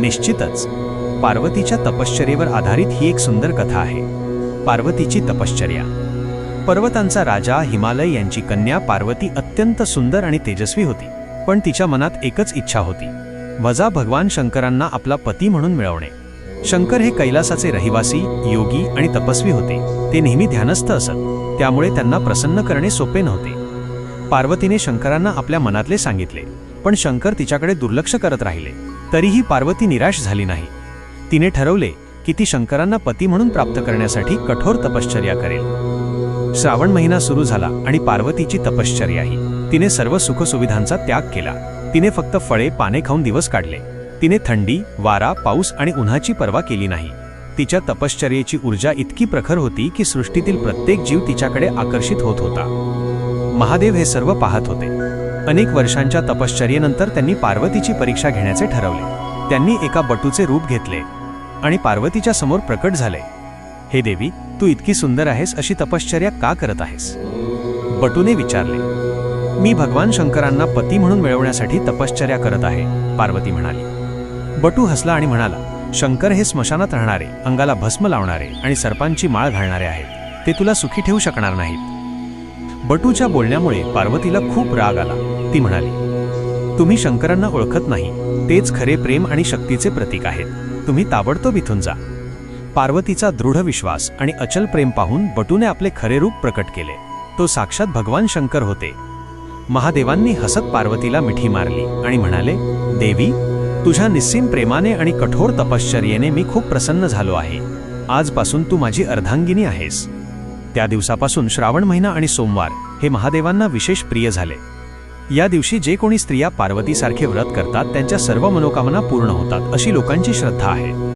निश्चितच पार्वतीच्या तपश्चर्येवर आधारित ही एक सुंदर कथा आहे पार्वतीची तपश्चर्या. पर्वतांचा राजा हिमालय यांची कन्या पार्वती अत्यंत सुंदर आणि तेजस्वी होती पण तिच्या मनात एकच इच्छा होती वजा भगवान शंकरांना आपला पती म्हणून मिळवणे. शंकर हे कैलासाचे रहिवासी योगी आणि तपस्वी होते ते नेहमी ध्यानस्थ असत त्यामुळे त्यांना प्रसन्न करणे सोपे नव्हते. पार्वतीने शंकरांना आपल्या मनातले सांगितले पण शंकर तिच्याकडे दुर्लक्ष करत राहिले. तरीही पार्वती निराश झाली नाही. तिने ठरवले की ती शंकरांना पती म्हणून प्राप्त करण्यासाठी कठोर तपश्चर्या करेल. श्रावण महिना सुरू झाला आणि पार्वतीची तपश्चर्याही तिने सर्व सुखसुविधांचा त्याग केला. तिने फक्त फळे पाने खाऊन दिवस काढले. तिने थंडी वारा पाऊस आणि उन्हाची पर्वा केली नाही. तिच्या तपश्चर्येची ऊर्जा इतकी प्रखर होती की सृष्टीतील प्रत्येक जीव तिच्याकडे आकर्षित होत होता. महादेव हे सर्व पाहत होते. अनेक वर्षांच्या तपश्चर्येनंतर त्यांनी पार्वतीची परीक्षा घेण्याचे ठरवले. त्यांनी एका बटूचे रूप घेतले आणि पार्वतीच्या समोर प्रकट झाले. हे देवी तू इतकी सुंदर आहेस अशी तपश्चर्या का करत आहेस? बटूने विचारले. मी भगवान शंकरांना पती म्हणून मिळवण्यासाठी तपश्चर्या करत आहे पार्वती म्हणाली. बटू हसला आणि म्हणाला शंकर हे स्मशानात राहणारे अंगाला भस्म लावणारे आणि सर्पांची माळ घालणारे आहेत. ते तुला सुखी ठेवू शकणार नाहीत. बटूच्या बोलण्यामुळे पार्वतीला खूप राग आला. ती म्हणाली तुम्ही शंकरांना ओळखत नाही. तेच खरे प्रेम आणि शक्तीचे प्रतीक आहेत. तुम्ही ताबडतोब इथून जा. पार्वतीचा दृढ विश्वास आणि अचल प्रेम पाहून बटूने आपले खरे रूप प्रकट केले. तो साक्षात भगवान शंकर होते. महादेवांनी हसत पार्वतीला मिठी मारली आणि म्हणाले देवी तुझ्या निस्सीम प्रेमाने आणि कठोर तपश्चर्येने मी खूप प्रसन्न झालो आहे. आजपासून तू माझी अर्धांगिनी आहेस. त्या दिवसापासून श्रावण महिना आणि सोमवार हे महादेवांना विशेष प्रिय झाले. या दिवशी जे कोणी स्त्रिया पार्वतीसारखे व्रत करतात त्यांच्या सर्व मनोकामना पूर्ण होतात अशी लोकांची श्रद्धा आहे.